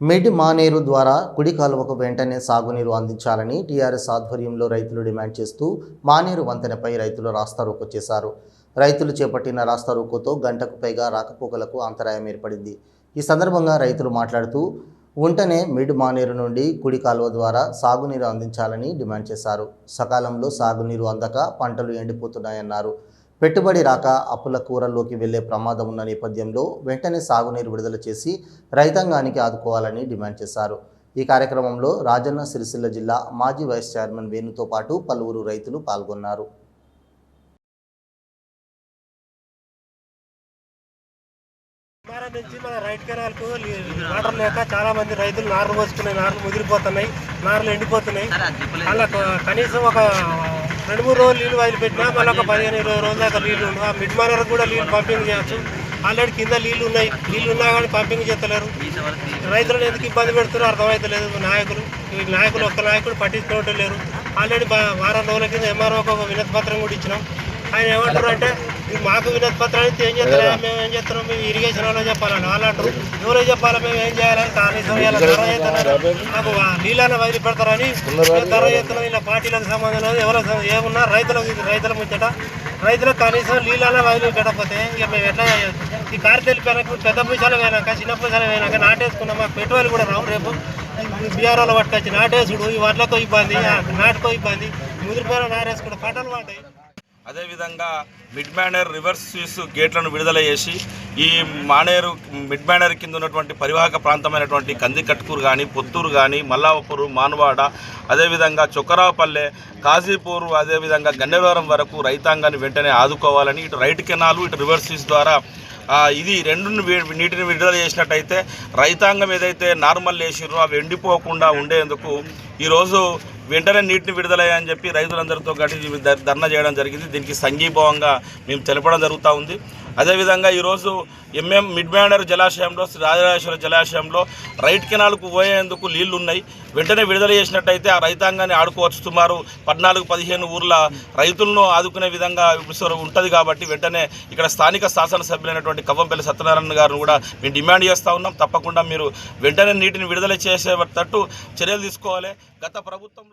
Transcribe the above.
Mid Maneru ద్వారా కుడి కాలువకు వెంటనే సాగునీరు అందించాలని టీఆర్ఎస్ ఆధ్వర్యంలో రైతులు డిమాండ్ చేస్తూ మానేరు వంతెనపై రైతులు రాస్తారోకో చేశారు. రైతులు చేపట్టిన రాస్తారోకోతో గంటకు పైగా రాకపోకలకు అంతరాయం ఏర్పడింది. ఈ సందర్భంగా రైతులు మాట్లాడుతూ ఉంటనే మిడ్ మానేరు నుండి కుడి కాలువ ద్వారా సాగునీరు అందించాలని డిమాండ్ చేశారు. సకాలంలో సాగునీరు అందక పంటలు ఎండిపోతున్నాయన్నారు. పెట్టుబడి రాక అప్పుల కూరల్లోకి వెళ్ళే ప్రమాదం ఉన్న నేపథ్యంలో వెంటనే సాగునీరు విడుదల చేసి రైతాంగానికి ఆదుకోవాలని డిమాండ్ చేశారు. ఈ కార్యక్రమంలో రాజన్న సిరిసిల్ల జిల్లా మాజీ వైస్ చైర్మన్ వేణుతో పాటు పలువురు రైతులు పాల్గొన్నారు. వారం నుంచి మన రైట్ కెనాల్కు వాటర్ లేక చాలా మంది రైతులు నార్లు పోసుకున్నాయి నార్లు ముదిరిపోతున్నాయి నార్లు ఎండిపోతున్నాయి. అలా కనీసం ఒక రెండు మూడు రోజులు నీళ్ళు వదిలిపెట్టినా మళ్ళీ ఒక పదిహేను ఇరవై రోజుల దాకా నీళ్ళు ఉండవు ఆ మిడ్ మనర్ కూడా నీళ్ళు పంపింగ్ చేయొచ్చు. ఆల్రెడీ కింద నీళ్ళు ఉన్నాయి. నీళ్ళు ఉన్నా కానీ పంపింగ్ చేస్తలేరు. రైతులను ఎందుకు ఇబ్బంది పెడుతున్నారో అర్థమవుతలేదు. నాయకులు ఈ నాయకులు ఒక్క నాయకుడు పట్టించుకోవటం లేరు ఆల్రెడీ వారం రోజుల కింద ఎంఆర్ఓకి ఒక వినతి పత్రం కూడా ఇచ్చినాం. ఆయన ఏమంటారు అంటే మాకు వినతి పత్రం అయితే ఏం చేస్తారా? మేము ఏం చేస్తున్నాం? మేము ఇరిగేషన్ వాళ్ళు చెప్పాలని. వాళ్ళు అంటారు ఎవరో చెప్పాలి? మేము ఏం చేయాలని? ధర చేస్తున్నారు? మాకు నీళ్ళని వదిలి పెడతారని ధర చేస్తున్నాం ఇలా పార్టీలకు సంబంధం లేదు. ఎవరో ఏమున్నా రైతులకు రైతుల ముచ్చట. రైతులకు కనీసం నీళ్ళనే వదిలి పెట్టకపోతే ఇక మేము ఎట్లా ఈ కారు తెలిపాక పెద్ద పూసాలు పోయినాక చిన్న పూసాలు పోయినాక నాటేసుకున్నాం. మాకు పెట్టుబడి కూడా రావు రేపు. బీఆర్ఓలో పట్టుకొచ్చి నాటేసుడు. ఈ వడ్లకో ఇబ్బంది. ఆ నాటుకో ఇబ్బంది. ముదిరిపోయిన నారేసుకుంటే పంటలు పడ్డాయి అదేవిధంగా మిడ్ మేనర్ రివర్స్ స్విస్ గేట్లను విడుదల చేసి ఈ మానేరు మిడ్ మేనర్ కింద ఉన్నటువంటి పరివాహక ప్రాంతమైనటువంటి కందికట్కూరు కానీ పొత్తూరు కానీ మల్లావపూరు మానవాడ అదేవిధంగా చొక్కరాపల్లె కాజీపూర్ అదేవిధంగా గన్నెవరం వరకు రైతాంగాన్ని వెంటనే ఆదుకోవాలని ఇటు రైట్ కెనాలు ఇటు రివర్స్ స్విస్ ద్వారా ఇది రెండు నీటిని విడుదల చేసినట్టయితే రైతాంగం ఏదైతే నార్మల్ వేసిర్రో అవి ఎండిపోకుండా ఉండేందుకు ఈరోజు వెంటనే నీటిని విడుదల అని చెప్పి రైతులందరితో కలిసి ధర్నా చేయడం జరిగింది. దీనికి సంఘీభావంగా మేము తెలపడం జరుగుతూ ఉంది. అదేవిధంగా ఈరోజు ఎంఎం మిడ్ మ్యాండర్ జలాశయంలో శ్రీ రాజరాజేశ్వర జలాశయంలో రైట్ కెనాల్కు పోయేందుకు నీళ్ళు ఉన్నాయి వెంటనే విడుదల చేసినట్టయితే ఆ రైతాంగాన్ని ఆడుకోవచ్చు సుమారు పద్నాలుగు పదిహేను ఊర్ల రైతులను ఆదుకునే విధంగా ఉంటుంది కాబట్టి వెంటనే ఇక్కడ స్థానిక శాసనసభ్యులైనటువంటి కవ్వంపల్లి సత్యనారాయణ గారిని కూడా మేము డిమాండ్ చేస్తూ ఉన్నాం. తప్పకుండా మీరు వెంటనే నీటిని విడుదల చేసేటట్టు చర్యలు తీసుకోవాలి. గత ప్రభుత్వంలో